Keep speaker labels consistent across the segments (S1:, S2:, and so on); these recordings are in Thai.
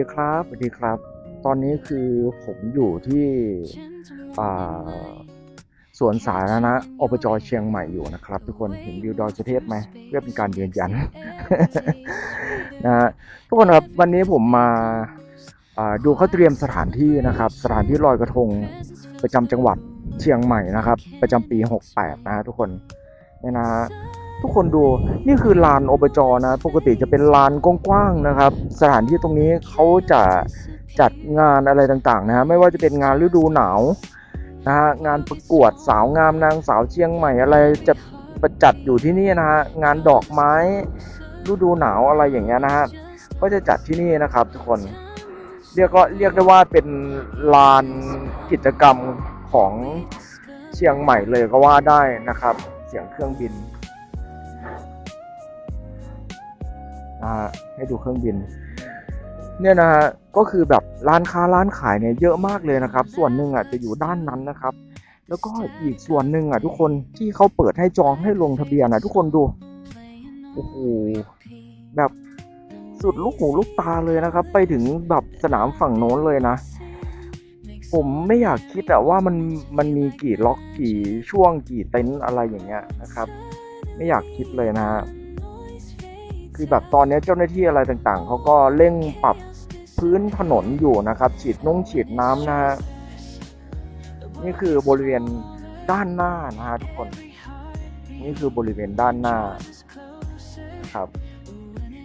S1: ดีครับสวัสดีครับ ตอนนี้คือผมอยู่ที่สวนสาธารณะอบจเชียงใหม่อยู่นะครับ ทุกคนเห็นวิวดอยสุเทพไหมเพื่อเป็นการยืนยันนะทุกคนครับวันนี้ผมมาดูเขาเตรียมสถานที่นะครับ สถานที่ลอยกระทงประจำจังหวัดเชียงใหม่นะครับ ประจำปี 68 นะทุกคนเนี่ยนะ ทุกคนดูนี่คือลานอบจนะ ปกติจะเป็นลานกว้างๆนะครับ สถานที่ตรงนี้เขาจะจัดงานอะไรต่างๆนะฮะไม่ว่าจะเป็นงานฤดูหนาวนะฮะงานประกวดสาวงามนางสาวเชียงใหม่อะไรจะประจัดอยู่ที่นี่นะฮะงานดอกไม้ฤดูหนาวอะไรอย่างเงี้ยนะฮะก็จะจัดที่นี่นะครับ ทุกคนเรียกก็เรียกได้ว่าเป็นลานกิจกรรมของเชียงใหม่เลยก็ว่าได้นะครับ เสียงเครื่องบิน ให้ดูเครื่องบิน เนี่ยนะฮะก็คือแบบร้านค้าร้านขายเนี่ยเยอะมากเลยนะครับ ส่วนหนึ่งอะจะอยู่ด้านนั้นนะครับ แล้วก็อีกส่วนหนึ่งอะทุกคนที่เขาเปิดให้จองให้ลงทะเบียนอะทุกคนดูโอ้โหแบบสุดลูกหูลูกตาเลยนะครับ ไปถึงแบบสนามฝั่งโน้นเลยนะ ผมไม่อยากคิดอะว่ามันมันมีกี่ล็อกกี่ช่วงกี่เต็นท์อะไรอย่างเงี้ยนะครับ ไม่อยากคิดเลยนะฮะ คือแบบตอนนี้เจ้าหน้าที่อะไรต่างๆเขาก็เร่งปรับพื้นถนนอยู่นะครับฉีดนุ่งฉีดน้ำนะฮะนี่คือบริเวณด้านหน้านะฮะทุกคน นี่คือบริเวณด้านหน้านะครับ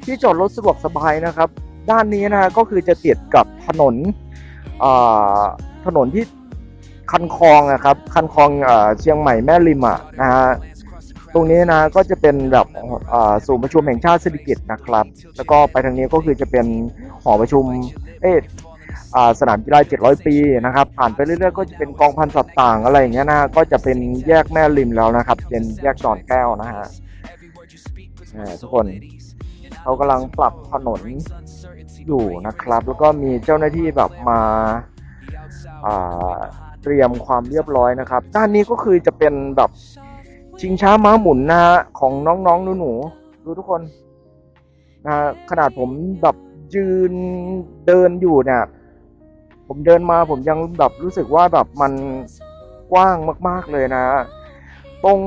S1: ที่จอดรถสะดวกสบายนะครับ ด้านนี้นะฮะก็คือจะติดกับถนนอ่าถนนที่คันคลองนะครับ คันคลองเอ่อเชียงใหม่แม่ริมอะนะฮะ ตรงนี้นะก็จะเป็นแบบศูนย์ประชุมแห่งชาติเศรษฐกิจนะครับ แล้วก็ไปทางนี้ก็คือจะเป็นหอประชุมเอ๊ะอ่าสนามกีฬา700 ปีนะครับ ผ่านไปเรื่อยๆ ก็จะเป็นกองพันสัตว์ต่างอะไรอย่างเงี้ยนะก็จะเป็นแยกแม่ริมแล้วนะครับ เป็นแยกดอนแก้วนะฮะอ่าทุกคนเขากำลังปรับถนนอยู่นะครับ แล้วก็มีเจ้าหน้าที่แบบมาเตรียมความเรียบร้อยนะครับ ด้านนี้ก็คือจะเป็นแบบ ชิงช้าม้าหมุนนะฮะของน้องๆหนูๆดูทุกคนนะฮะขนาดผมแบบยืนเดินอยู่เนี่ย ผมเดินมาผมยังแบบรู้สึกว่าแบบมันกว้างมาก ๆเลยนะ ตรง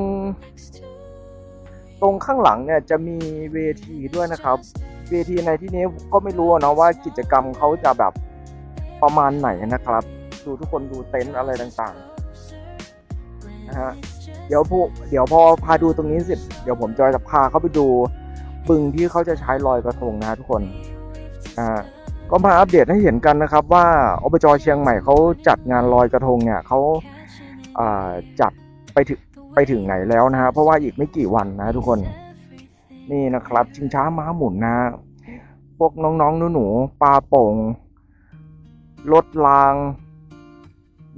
S1: ตรงข้างหลังเนี่ยจะมีเวทีด้วยนะครับ เวทีในที่นี้ก็ไม่รู้นะว่ากิจกรรมเขาจะแบบประมาณไหนนะครับ ดูทุกคนดูเต็นท์อะไรต่างๆนะฮะ เดี๋ยวพวกเดี๋ยวพอพาดูตรงนี้เสร็จเดี๋ยวผมจะพาเขาไปดูบึงที่เขาจะใช้ลอยกระทงนะทุกคนอ่าก็มาอัปเดตให้เห็นกันนะครับ ว่าอบจเชียงใหม่เขาจัดงานลอยกระทงเนี่ยเขาอ่าจัดไปถึงไปถึงไหนแล้วนะฮะเพราะว่าอีกไม่กี่วันนะทุกคนนี่นะครับ ชิงช้าม้าหมุนนะ พวกน้องๆหนูๆปลาโป่งรถราง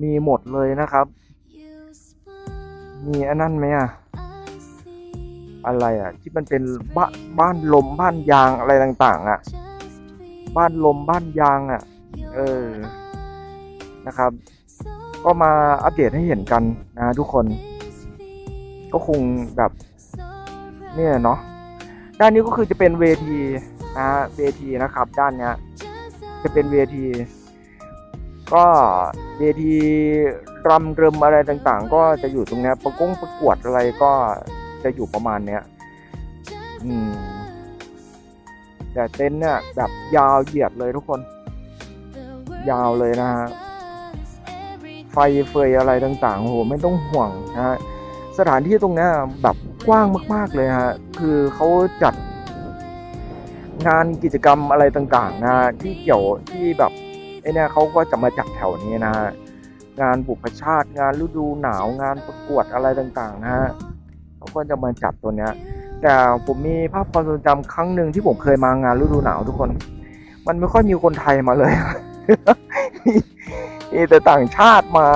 S1: มีหมดเลยนะครับ มีอันนั้นไหมอะอะไรอะที่มันเป็นบ้านบ้านลมบ้านยางอะไรต่างๆอะบ้านลมบ้านยางอะเออ นะครับ ก็มาอัปเดตให้เห็นกันนะทุกคน ก็คงแบบ เนี่ยเนาะ ด้านนี้ก็คือจะเป็นเวทีนะเวทีนะครับ ด้านเนี้ย จะเป็นเวที ก็เวที รำเริมอะไรต่างๆ ก็จะอยู่ตรงนี้ประกงประกวดอะไรก็จะอยู่ประมาณเนี้ยอืม แต่เต็นท์เนี่ยแบบยาวเหยียดเลยทุกคน ยาวเลยนะฮะไฟเฟยอะไรต่างๆโหไม่ต้องห่วงนะฮะสถานที่ตรงนี้แบบกว้างมาก ๆเลยฮะคือเขาจัดงานกิจกรรมอะไรต่างๆนะที่เกี่ยวที่แบบไอ้เนี่ยเขาก็จะมาจัดแถวนี้นะฮะ งานบุพชาติ งานฤดูหนาวงานประกวดอะไรต่างๆนะฮะเขาก็จะมาจัดตัวเนี้ย แต่ผมมีภาพความทรงจำครั้งหนึ่งที่ผมเคยมางานฤดูหนาวทุกคน มันไม่ค่อยมีคนไทยมาเลยมีแต่ต่างชาติมา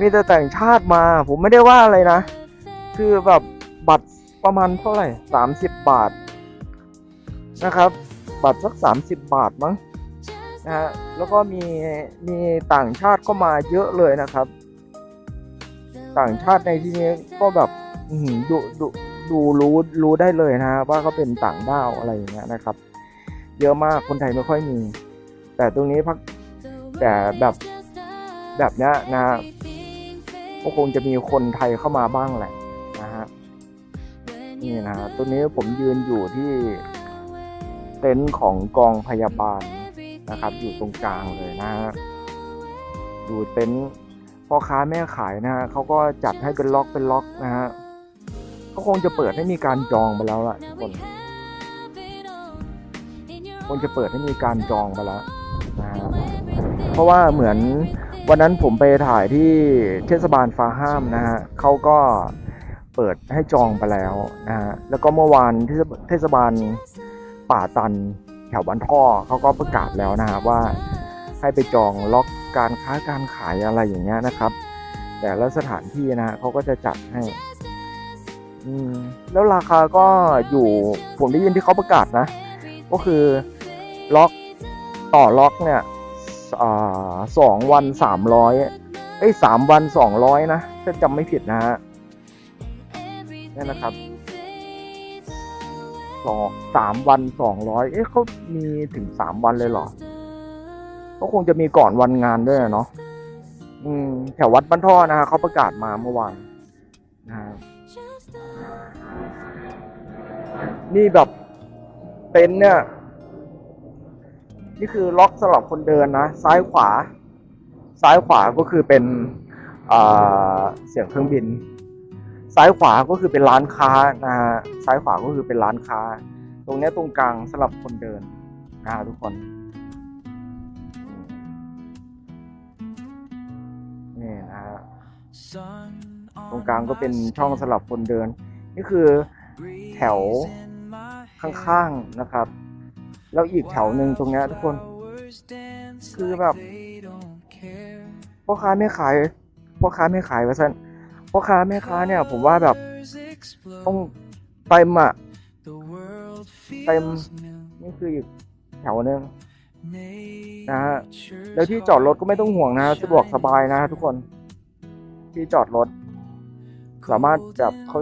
S1: มีแต่ต่างชาติมา ผมไม่ได้ว่าอะไรนะ คือแบบบัตรประมาณเท่าไหร่สามสิบบาทนะครับ บัตรสักสามสิบบาทมั้ง นะฮะแล้วก็มีมีต่างชาติก็มาเยอะเลยนะครับ ต่างชาติในที่นี้ก็แบบดูดูดูรู้รู้ได้เลยนะฮะว่าเขาเป็นต่างด้าวอะไรอย่างเงี้ยนะครับ เยอะมากคนไทยไม่ค่อยมี แต่ตรงนี้พักแต่แบบแบบเนี้ยนะก็คงจะมีคนไทยเข้ามาบ้างแหละนะฮะนี่นะตัวนี้ผมยืนอยู่ที่เต็นท์ของกองพยาบาล นะครับ อยู่ตรงกลางเลยนะฮะดูเต็นท์พ่อค้าแม่ขายนะฮะเขาก็จัดให้เป็นล็อกเป็นล็อกนะฮะก็คงจะเปิดให้มีการจองไปแล้วล่ะทุกคนคงจะเปิดให้มีการจองไปแล้วนะฮะเพราะว่าเหมือนวันนั้นผมไปถ่ายที่เทศบาลฟ้าห้ามนะฮะเขาก็เปิดให้จองไปแล้วนะฮะแล้วก็เมื่อวานเทศเทศบาลป่าตัน ถวบ้านท่อเขาก็ประกาศแล้วนะฮะว่าให้ไปจองล็อกการค้าการขายอะไรอย่างเงี้ยนะครับ แต่และสถานที่นะฮะเขาก็จะจัดให้อืมแล้วราคาก็อยู่ผมได้ยินที่เขาประกาศนะ ก็คือล็อกต่อล็อกเนี่ยสองวันสามร้อยเอ้สามวันสองร้อยนะถ้าจำไม่ผิดนะฮะนี่นะครับ สองสามวันสองร้อยเอ๊ะเขามีถึงสามวันเลยเหรอก็คงจะมีก่อนวันงานด้วยอะเนาะอืมแถววัดบ้านท่อนะฮะเขาประกาศมาเมื่อวานนะฮะนี่แบบเต็นท์เนี่ย นี่คือล็อกสำหรับคนเดินนะ ซ้ายขวา ซ้ายขวาก็คือเป็นเสียงเครื่องบิน ซ้ายขวาก็คือเป็นร้านค้านะฮะซ้ายขวาก็คือเป็นร้านค้า ตรงนี้ตรงกลางสำหรับคนเดินนะฮะทุกคนนี่นะฮะตรงกลางก็เป็นช่องสำหรับคนเดิน นี่คือแถวข้างๆนะครับ แล้วอีกแถวหนึ่งตรงนี้ทุกคน คือแบบพ่อค้าแม่ขายพ่อค้าแม่ขายว่าสั้น พ่อค้าแม่ค้าเนี่ย ผมว่าแบบต้องเต็มอะเต็มนี่คืออีกแถวหนึ่งนะฮะแล้วที่จอดรถก็ไม่ต้องห่วงนะสะดวกสบายนะทุกคน ที่จอดรถ สามารถแบบเขา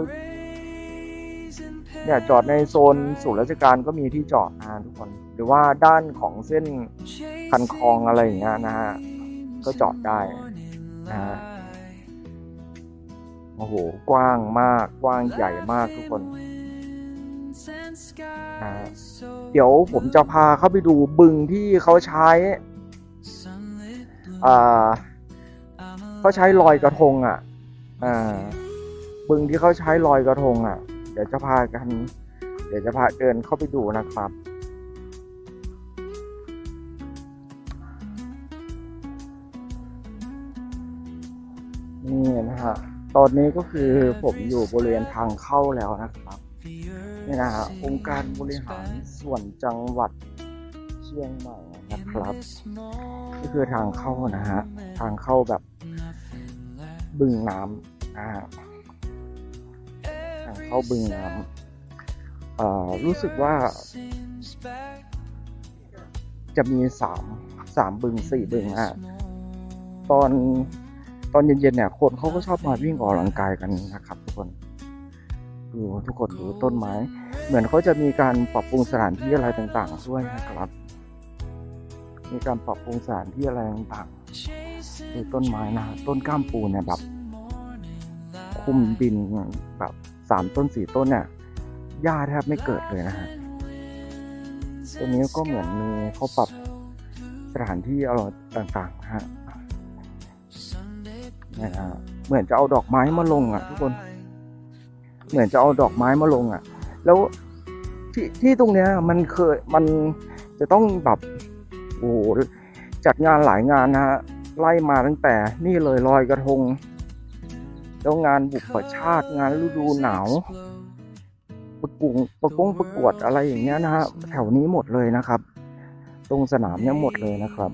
S1: เนี่ยจอดในโซนศูนย์ราชการก็มีที่จอดนะทุกคน หรือว่าด้านของเส้นคันคลองอะไรอย่างเงี้ยนะฮะก็จอดได้นะฮะ โอ้โห กว้างมาก กว้างใหญ่มากทุกคนนะเดี๋ยวผมจะพาเข้าไปดูบึงที่เขาใช้อ่าเขาใช้ลอยกระทงอะอ่าบึงที่เขาใช้ลอยกระทงอะ เดี๋ยวจะพากัน เดี๋ยวจะพาเดินเข้าไปดูนะครับนี่นะฮะ ตอนนี้ก็คือผมอยู่บริเวณทางเข้าแล้วนะครับนี่นะฮะองค์การบริหารส่วนจังหวัดเชียงใหม่นะครับนี่คือทางเข้านะฮะทางเข้าแบบบึงน้ำอ่าทางเข้าบึงน้ำเอ่อรู้สึกว่า จะมีสามสามบึงสี่บึงอะตอน ตอนเย็นๆเนี่ยคนเขาก็ชอบมาวิ่งออกกำลังกายกันนะครับ ทุกคนดูทุกคนดูต้นไม้ เหมือนเขาจะมีการปรับปรุงสถานที่อะไรต่างๆด้วยนะครับ มีการปรับปรุงสถานที่อะไรต่างๆดูต้นไม้นะต้นก้ามปูเนี่ยแบบคุมดินแบบสามต้นสี่ต้นเนี่ยหญ้าแทบไม่เกิดเลยนะฮะตัวนี้ก็เหมือนมีเขาปรับสถานที่อะไรต่างๆนะฮะ นะฮะเหมือนจะเอาดอกไม้มาลงอะ ทุกคน เหมือนจะเอาดอกไม้มาลงอะ แล้วที่ที่ตรงเนี้ยมันเคยมันจะต้องแบบโอ้โหจัดงานหลายงานนะฮะไล่มาตั้งแต่นี่เลยลอยกระทง แล้วงานบุปชาติงานฤดูหนาวประกุงประกงประกวดอะไรอย่างเงี้ยนะฮะแถวนี้หมดเลยนะครับ ตรงสนามเนี่ยหมดเลยนะครับ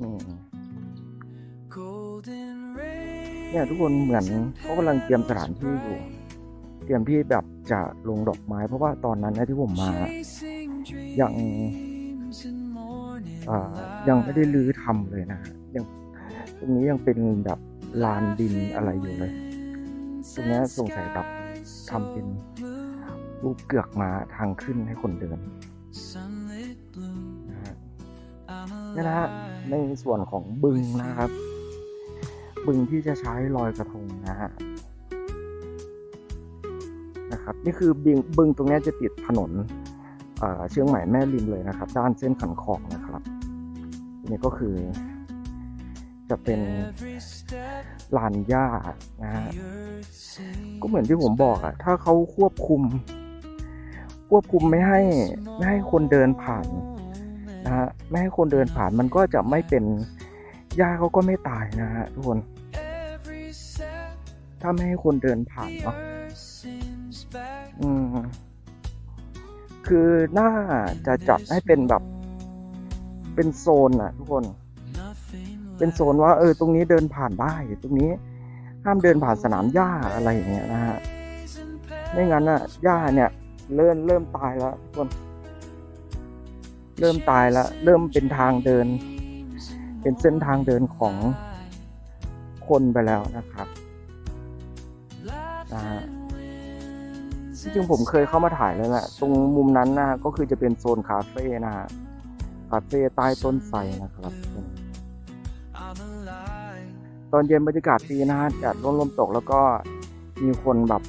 S1: อืมเนี่ยทุกคนเหมือนเขากำลังเตรียมสถานที่อยู่ เตรียมที่แบบจะลงดอกไม้ เพราะว่าตอนนั้นนะที่ผมมา ยังอ่ายังไม่ได้รื้อทำเลยนะฮะยังตรงนี้ยังเป็นแบบลานดินอะไรอยู่เลย ตรงนี้สงสัยแบบทำเป็น รูปเกือกมาทางขึ้นให้คนเดินนะฮะนี่นะฮะในส่วนของบึงนะครับ บึงที่จะใช้ลอยกระทงนะฮะนะครับนี่คือบึงบึงตรงนี้จะติดถนนเชียงใหม่แม่ริมเลยนะครับ ด้านเส้นขันคองนะครับนนี้ก็คือ จะเป็นลานหญ้านะฮะก็เหมือนที่ผมบอกอะถ้าเขาควบคุม ควบคุมไม่ให้ไม่ให้คนเดินผ่านนะฮะไม่ให้คนเดินผ่านมันก็จะไม่เป็นหญ้าเขาก็ไม่ตายนะฮะทุกคน ถ้าไม่ให้คนเดินผ่านเนาะอืมคือน่าจะจัดให้เป็นแบบ เป็นโซนอะทุกคน เป็นโซนว่า เออ ตรงนี้เดินผ่านได้ ตรงนี้ห้ามเดินผ่านสนามหญ้าอะไรอย่างเงี้ยนะฮะไม่งั้นอะหญ้าเนี่ย เริ่มเริ่มตายแล้วทุกคน เริ่มตายแล้ว เริ่มเป็นทางเดิน เป็นเส้นทางเดินของคนไปแล้วนะครับนะฮะที่จริงผมเคยเข้ามาถ่ายแล้วแหละตรงมุมนั้นนะฮะก็คือจะเป็นโซนคาเฟ่นะฮะคาเฟ่ใต้ต้นไทรนะครับ
S2: I'm alive.
S1: ตอนเย็นบรรยากาศดีนะฮะแดดร่มลมตกแล้วก็มีคนแบบ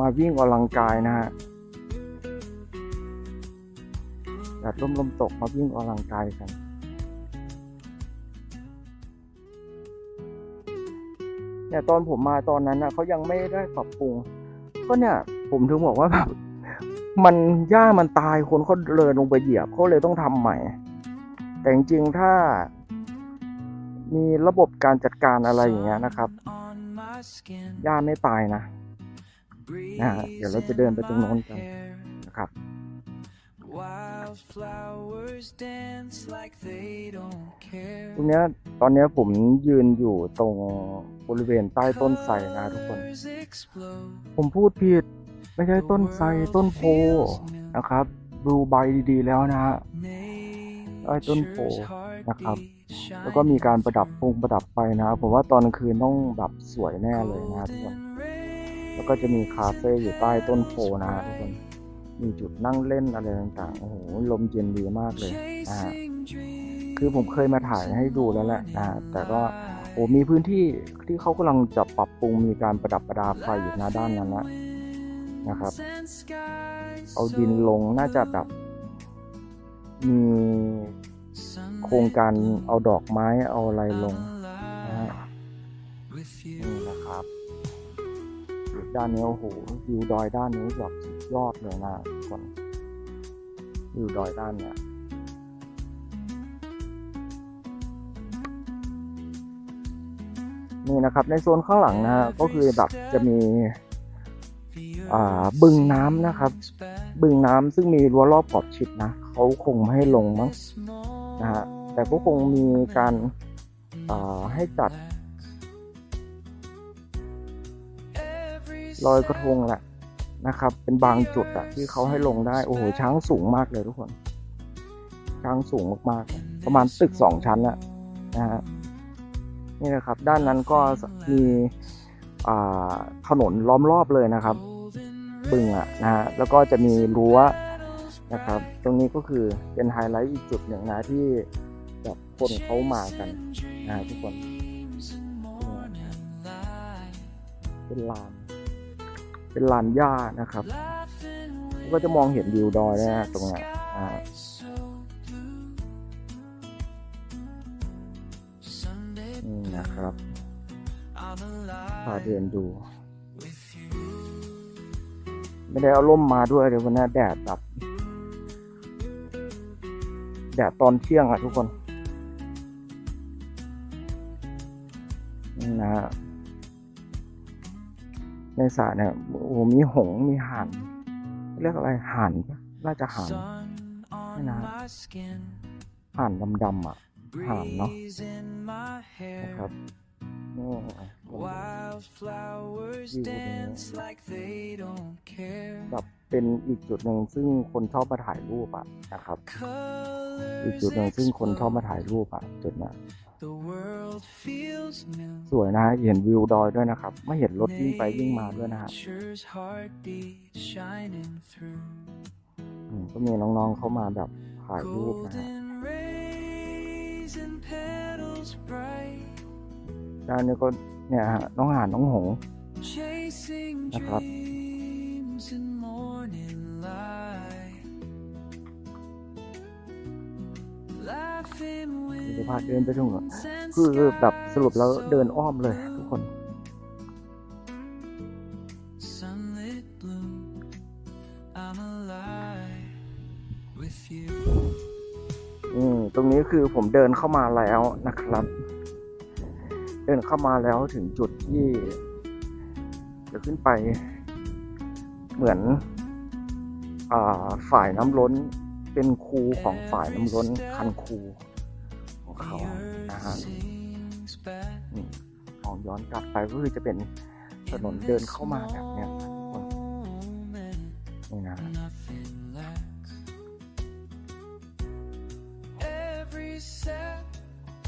S1: มาวิ่งออกกำลังกายนะฮะ แดดร่มลมตกมาวิ่งออกกำลังกายกันเนี่ยตอนผมมาตอนนั้นนะเขายังไม่ได้ปรับปรุง ก็เนี่ย ผมถึงบอกว่าแบบมันหญ้ามันตายคนเขาเดินลงไปเหยียบเขาเลยต้องทำใหม่ แต่จริงๆถ้า มีระบบการจัดการอะไรอย่างเงี้ยนะครับหญ้าไม่ตายนะนะฮะเดี๋ยวเราจะเดินไปตรงโน้นกัน ตรงเนี้ยตอนเนี้ยผมยืนอยู่ตรงบริเวณใต้ต้นไทรนะทุกคน
S2: Colors explode.
S1: ผมพูดผิด ไม่ใช่ต้นไทรต้นโพนะครับ ดูใบดีๆแล้วนะฮะใต้ต้นโพ
S2: Nature's
S1: นะครับ
S2: heartbeat
S1: แล้วก็มีการประดับพงประดับไฟนะผมว่าตอนกลางคืนต้องแบบสวยแน่เลยนะทุกคน แล้วก็จะมีคาเฟ่อยู่ใต้ต้นโพนะฮะทุกคน มีจุดนั่งเล่นอะไรต่างๆ โอ้โห ลมเย็นดีมากเลยนะฮะคือผมเคยมาถ่ายให้ดูแล้วแหละนะฮะแต่ก็โอ้มีพื้นที่ที่เขากำลังจะปรับปรุงมีการประดับประดาไฟอยู่หน้าด้านนั้นนะนะครับ เอาดินลงน่าจะแบบมีโครงการเอาดอกไม้เอาอะไรลงนะฮะ
S2: with you
S1: นี่นะครับอยู่ ด้านนี้โอ้โหวิวดอยด้านนี้แบบสุดยอดเลยนะคนวิวดอยด้านเนี้ยนี่นะครับ ในโซนข้างหลังนะก็คือแบบจะมีอ่าบึงน้ำนะครับ บึงน้ำซึ่งมีรั้วรอบขอบชิดนะเขาคงไม่ให้ลงมั้งนะฮะแต่ก็คงมีการอ่าให้จัด ลอยกระทงแหละนะครับ เป็นบางจุดอะที่เขาให้ลงได้ โอ้โห ช้างสูงมากเลยทุกคน ช้างสูงมากๆ ประมาณตึกสองชั้นอะนะฮะนี่นะครับ ด้านนั้นก็มีอ่าถนนล้อมรอบเลยนะครับ บึงอะนะฮะแล้วก็จะมีรั้วนะครับ ตรงนี้ก็คือเป็นไฮไลท์อีกจุดหนึ่งนะที่แบบคนเขามากันนะฮะทุกคน เป็นลาน เป็นลานหญ้านะครับ ก็จะมองเห็นวิวดอยนะฮะตรงนี้อ่านี่นะครับพาเดินดู ไม่ได้เอาร่มมาด้วยเดี๋ยววันนี้แดดแบบแดดตอนเที่ยงอะทุกคนนี่นะฮะ ในสระเนี่ยโอ้โหมีหงส์มีห่านเรียกอะไรห่านปะน่าจะห่าน
S2: Sun on
S1: Nah.
S2: my skin.
S1: ห่านดำๆอะห่านเนาะ
S2: Breeze in my
S1: นะครับ
S2: hair.
S1: นี่
S2: Wildflowers
S1: View
S2: dance like they don't care.
S1: แบบเป็นอีกจุดหนึ่งซึ่งคนชอบมาถ่ายรูปอะนะครับ อีกจุด
S2: Colors
S1: หนึ่งซึ่งคนชอบมา
S2: explode.
S1: ถ่ายรูปอะจุดเนี้ ย
S2: The world world feels new.
S1: สวยนะฮะเห็นวิวดอยด้วยนะครับ ไม่เห็นรถวิ่งไปวิ่งมาด้วยนะฮะ
S2: Nature's heartbeat shining through.
S1: อืมก็มีน้องๆเข้ามาแบบถ่ายรูปนะฮะ
S2: Golden rays and petals bright.
S1: ด้านนี้ก็เนี่ยฮะน้องหานน้องหงส์
S2: Chasing
S1: นะครับ
S2: Laughing
S1: เดี๋ยว
S2: with
S1: พาเดินไปถึง
S2: and
S1: คือแบบสรุปแล้วเดินอ้อมเลยทุกคน อืมตรงนี้คือผมเดินเข้ามาแล้วนะครับ เดินเข้ามาแล้วถึงจุดที่จะขึ้นไปเหมือน อ่าฝ่ายน้ำล้น เป็นครูของฝ่ายน้ำล้นคันครูของเขานะฮะนี่มองย้อนกลับไปก็คือจะเป็นถนนเดินเข้ามาแบบเนี้ยนี่นะ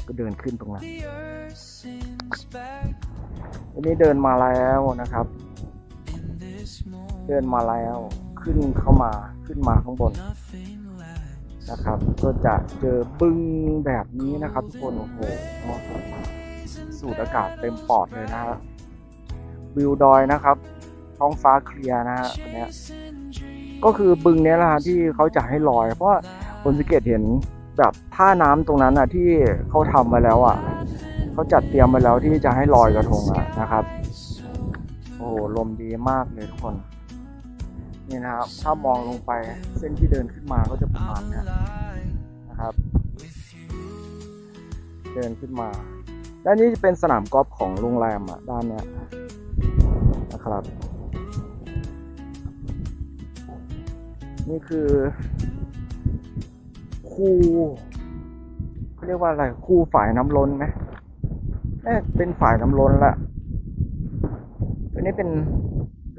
S1: ก็เดินขึ้นตรงนั้นอันนี้เดินมาแล้วนะครับ เดินมาแล้ว ขึ้นเข้ามา ขึ้นมาข้างบน นะครับ ก็จะเจอบึ้งแบบนี้นะครับทุกคนโอ้โหสูดอากาศเต็มปอดเลยนะฮะวิวดอยนะครับ ท้องฟ้าเคลียร์นะฮะอันนี้ก็คือบึงเนี้ยแหละฮะที่เขาจะให้ลอย เพราะผมสังเกตเห็นแบบท่าน้ำตรงนั้นอะที่เขาทำมาแล้วอะเขาจัดเตรียมมาแล้วที่จะให้ลอยกระทงอะนะครับ โอ้โหลมดีมากเลยทุกคน นี่นะครับ ถ้ามองลงไปเส้นที่เดินขึ้นมาก็จะประมาณ
S2: I'm
S1: เนี้ยนะครับ เดินขึ้นมา ด้านนี้จะเป็นสนามกอล์ฟของโรงแรมอะด้านเนี้ยนะครับ นี่คือคูเขาเรียกว่าอะไรคูฝ่ายน้ำล้นไหมเอ๊ะเป็นฝ่ายน้ำล้นละตัวนี้เป็น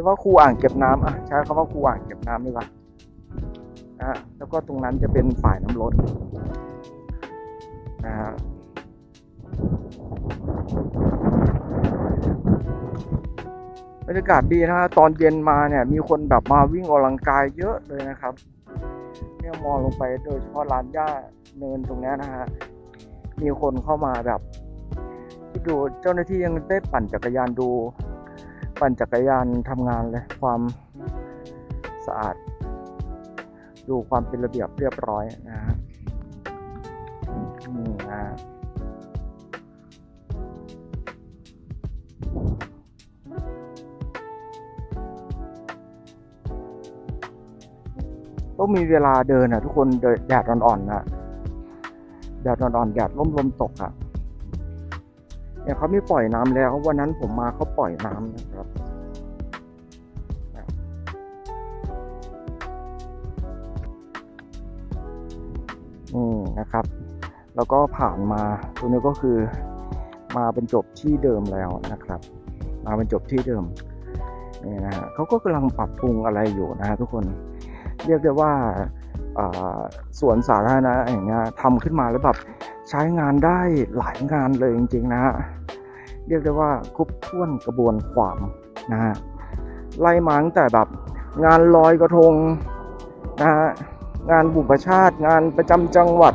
S1: ว่าคูอ่างเก็บน้ำอะใช้คำว่าคูอ่างเก็บน้ำดีกว่านะฮะแล้วก็ตรงนั้นจะเป็นฝ่ายน้ำล้นนะฮะบรรยากาศดีนะฮะตอนเย็นมาเนี่ย มีคนแบบมาวิ่งออกกำลังกายเยอะเลยนะครับเนี่ยมองลงไปโดยเฉพาะร้านหญ้าเนินตรงนี้นะฮะมีคนเข้ามาแบบที่ดูเจ้าหน้าที่ยังได้ปั่นจักรยานดู ปั่นจักรยานทำงานเลย ความสะอาด ดูความเป็นระเบียบเรียบร้อยนะฮะนี่นะฮะต้องมีเวลาเดินอะ ทุกคนเดินแดดอ่อนๆนะแดดอ่อนๆแดดร่มลมตกอะ เนี่ยเขาไม่ปล่อยน้ำแล้ววันนั้นผมมาเขาปล่อยน้ำนะครับอืมนะครับ แล้วก็ผ่านมาตรงนี้ก็คือมาเป็นจบที่เดิมแล้วนะครับ มาเป็นจบที่เดิมนี่นะฮะเขาก็กำลังปรับปรุงอะไรอยู่นะฮะทุกคนเรียกได้ว่า สวนสาธารณะอย่างเงี้ยทำขึ้นมาแล้วแบบใช้งานได้หลายงานเลยจริง ๆ นะฮะเรียกได้ว่าครบถ้วนกระบวนความนะฮะไล่มาตั้งแต่แบบงานลอยกระทงนะฮะงานบุปชาติ งานประจำจังหวัด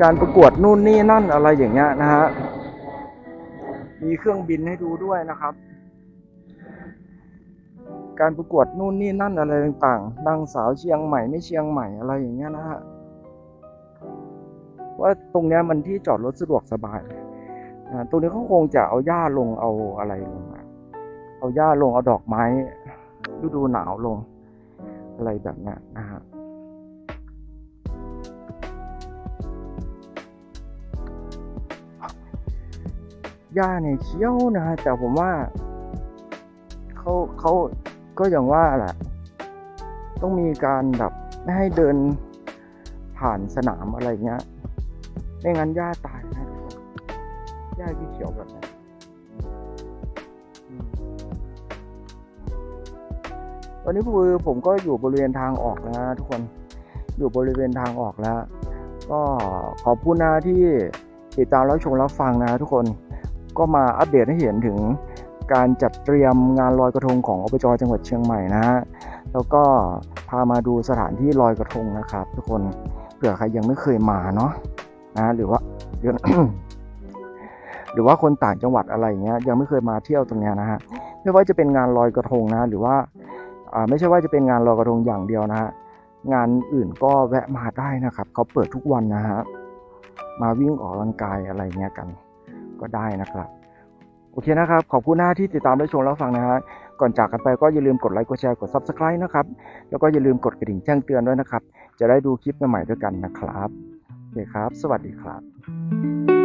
S1: การประกวดนู่นนี่นั่นอะไรอย่างเงี้ยนะฮะมีเครื่องบินให้ดูด้วยนะครับ การประกวดนู่นนี่นั่นอะไรต่างๆนางสาวเชียงใหม่ไม่เชียงใหม่อะไรอย่างเงี้ยนะฮะว่าตรงเนี้ยมันที่จอดรถสะดวกสบายตรงนี้เขาคงจะเอาหญ้าลงเอาอะไรลงเอาหญ้าลงเอาดอกไม้ฤดูหนาวลง อะไรแบบนี้นะฮะหญ้าเนี่ยเขียวนะฮะแต่ผมว่าเขาเขา ก็อย่างว่าแหละ ต้องมีการแบบไม่ให้เดินผ่านสนามอะไรเงี้ย ไม่งั้นหญ้าตายนะทุกคนหญ้าที่เขียวแบบนี้อืมตอนนี้คือผมก็อยู่บริเวณทางออกนะทุกคน อยู่บริเวณทางออกแล้ว ก็ขอบคุณนะที่ติดตามรับชมรับฟังนะทุกคน ก็มาอัปเดตให้เห็นถึง การจัดเตรียมงานลอยกระทงของอบจจังหวัดเชียงใหม่นะฮะแล้วก็พามาดูสถานที่ลอยกระทงนะครับ ทุกคนเผื่อใครยังไม่เคยมาเนาะนะหรือว่าหรือหรือว่าคนต่างจังหวัดอะไรเงี้ยยังไม่เคยมาเที่ยวตรงเนี้ยนะฮะไม่ว่าจะเป็นงานลอยกระทงนะหรือว่าอ่าไม่ใช่ว่าจะเป็นงานลอยกระทงอย่างเดียวนะฮะงานอื่นก็แวะมาได้นะครับเขาเปิดทุกวันนะฮะมาวิ่งออกกำลังกายอะไรเงี้ยกันก็ได้นะครับ อเคนะครับ ขอบคุณหน้าที่ติดตามและชมรับฟังนะฮะ ก่อนจากกันไปก็อย่าลืมกดไลค์กดแชร์กด subscribe นะครับ แล้วก็อย่าลืมกดกระดิ่งแจ้งเตือนด้วยนะครับ จะได้ดูคลิปใหม่ๆด้วยกันนะครับโอเคครับ สวัสดีครับ